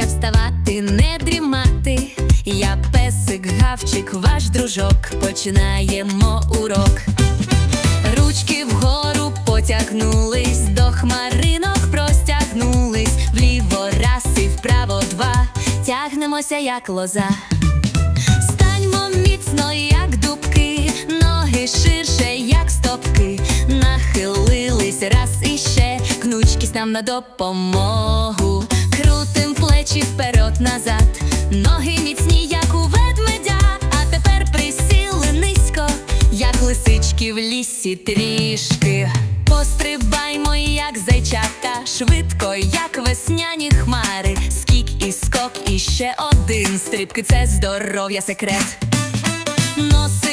Привіт, вставати, не дрімати. Я песик, гавчик, ваш дружок. Починаємо урок. Ручки вгору потягнулись, до хмаринок простягнулись, вліво раз і вправо два. Тягнемося, як лоза. Станьмо міцно, як дубки, ноги ширше, як стопки. Нахилились раз і ще, гнучкість нам на допомогу. Крутим плечі вперед назад, ноги міцні, як у ведмедя. А тепер присіли низько, як лисички в лісі трішки. Пострибаймо, як зайчата, швидко, як весняні хмари. Скік і скок, і ще один. Стрибки це здоров'я секрет. Носиком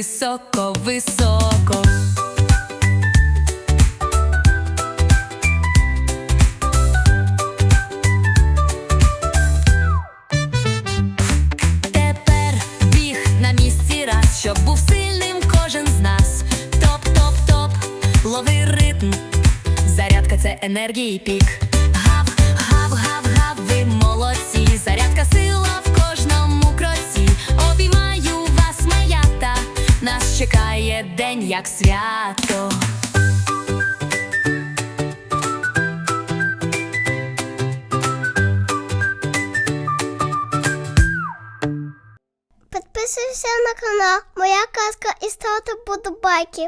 високо, високо. Тепер біг на місці раз, щоб був сильним кожен з нас. Топ, топ, топ, лови ритм. Зарядка це енергії пік. Гав, гав, гав, гав, ви молодці. Зарядка день як свято. Підписуйся на канал Моя казка і ставте подобайки.